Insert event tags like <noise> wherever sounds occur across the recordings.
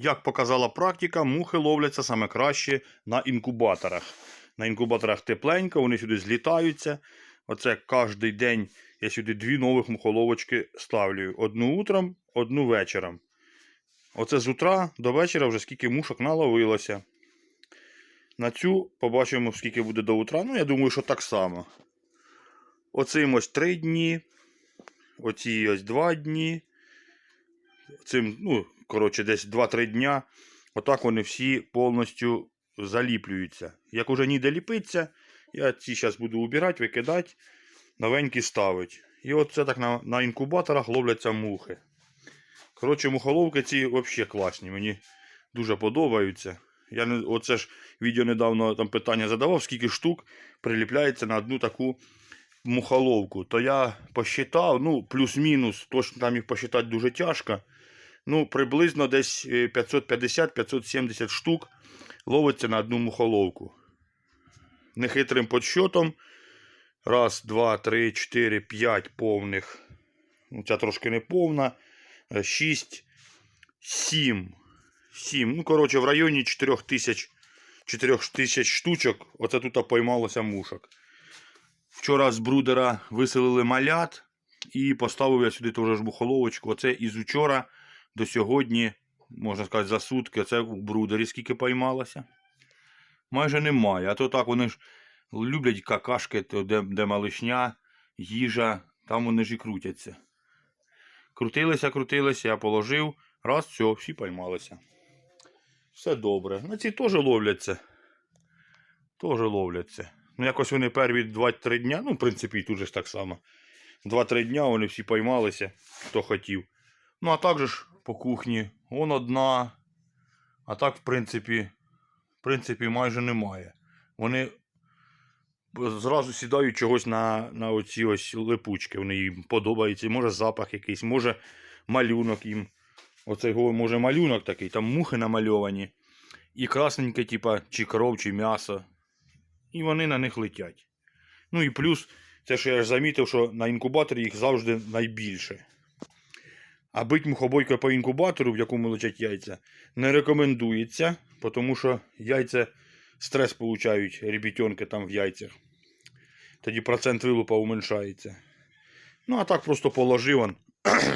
як показала практика, мухи ловляться саме краще на інкубаторах. На інкубаторах тепленько, вони сюди злітаються. Оце кожен день я сюди дві нових мухоловочки ставлю. Одну утром, одну вечором. Оце з утра до вечора вже скільки мушок наловилося. На цю побачимо, скільки буде до утра. Ну, я думаю, що так само. Оцим ось 3 дні. Оці ось 2 дні. Цим, ну, коротше, десь 2-3 дня. Отак вони всі повністю заліплюються. Як уже ніде ліпиться, я ці зараз буду убирати, викидати, новенькі ставити. І от це так на, на інкубаторах ловляться мухи. Коротше, мухоловки ці взагалі класні. Мені дуже подобаються. Я не, оце ж відео недавно там питання задавав, скільки штук приліпляється на одну таку мухоловку. То я посчитав, ну, плюс-мінус, точно там їх посчитати дуже тяжко. Ну, приблизно десь е, 550-570 штук ловиться на одну мухоловку. Нехитрим подсчетом. Раз, два, три, чотири, п'ять повних. Ну, ця трошки не повна. Е, Шість, сім. Сім. Ну, коротше, в районі 4 тисяч 4 тисяч штучок. Оце тут поймалося мушок. Вчора з брудера виселили малят і поставив я сюди теж мухоловочку. Оце із учора до сьогодні, можна сказати, за сутки. Це в брудері скільки поймалося. Майже немає. А то так вони ж люблять какашки, де, де малишня, їжа, там вони ж і крутяться. Крутилися, крутилися, я положив. Раз, все, всі поймалися. Все добре. На ці теж ловляться. Теж ловляться. Ну, якось вони перві 2-3 дня, ну, в принципі, тут же ж так само. 2-3 дня вони всі поймалися, хто хотів. Ну, а так же ж по кухні. Вон одна. А так, в принципі, в принципі, майже немає. Вони зразу сідають чогось на, на оці ось липучки. Вони їм подобаються. Може запах якийсь, може малюнок їм. Оцей може малюнок такий, там мухи намальовані. І красненьке, типа, чи кров, чи м'ясо. І вони на них летять. Ну і плюс, це що я ж замітив, що на інкубаторі їх завжди найбільше. А бить мухобойкою по інкубатору, в якому летять яйця, не рекомендується, тому що яйця стрес получають ребятенки там в яйцях. Тоді процент вилупа уменьшається. Ну, а так просто положив он,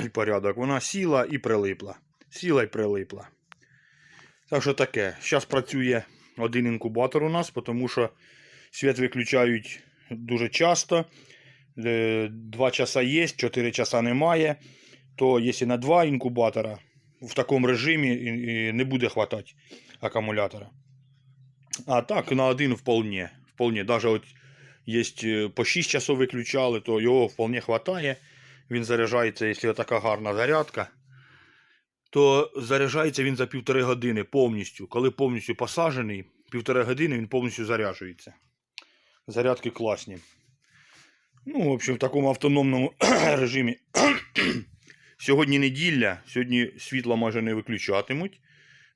і порядок. Вона сіла і прилипла. Сіла і прилипла. Так що таке. Зараз працює один інкубатор у нас, тому що світ виключають дуже часто. Е, Два часа є, 4 часа немає. То якщо на два інкубатора в такому режимі не буде хватати акумулятора. А так, на один вполне. Вполне. Даже от є по 6 часов виключали, то його вполне хватає. Він заряджається, якщо така гарна зарядка, то заряджається він за півтори години повністю. Коли повністю посаджений, півтори години він повністю заряджується. Зарядки класні. Ну, в общем, в такому автономному <clears throat> режимі. Сьогодні неділя, сьогодні світло майже не виключатимуть.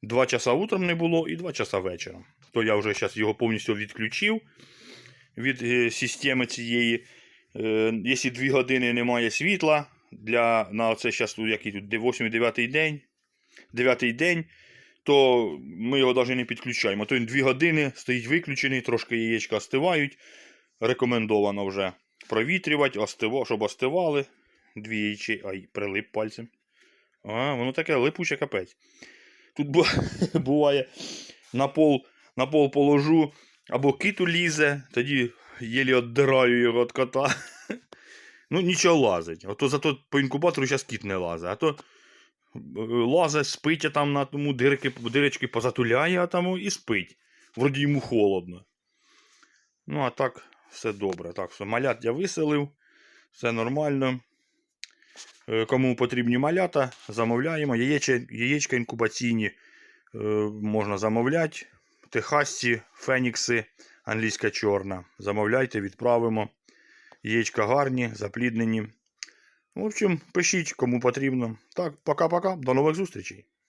Два часа утром не було і два часа вечором. То я вже зараз його повністю відключив від е, системи цієї. Е, якщо 2 години немає світла, для, на оце зараз який тут 8-9 день, 9 день, то ми його навіть не підключаємо. То він 2 години стоїть виключений, трошки яєчка остивають. Рекомендовано вже провітрювати, щоб остивали. Дві яйчі. Ай, прилип пальцем. А, воно таке липуче капець. Тут <laughs> буває на пол, на пол положу, або кит улізе, тоді єлі віддираю його від кота. <laughs> Ну, нічого лазить. А то зато по інкубатору зараз кіт не лазить. А то е, лазить, спить а там на тому дирки, дирочки позатуляє а тому і спить. Вроді йому холодно. Ну, а так, все добре. Так, все, малят я виселив, все нормально. Е, Кому потрібні малята, замовляємо. Яєче, яєчка інкубаційні е, можна замовляти. Техасці, фенікси, англійська чорна. Замовляйте, відправимо. Яєчка гарні, запліднені. В общем, пишіть, кому потрібно. Так, пока-пока. До нових зустрічей.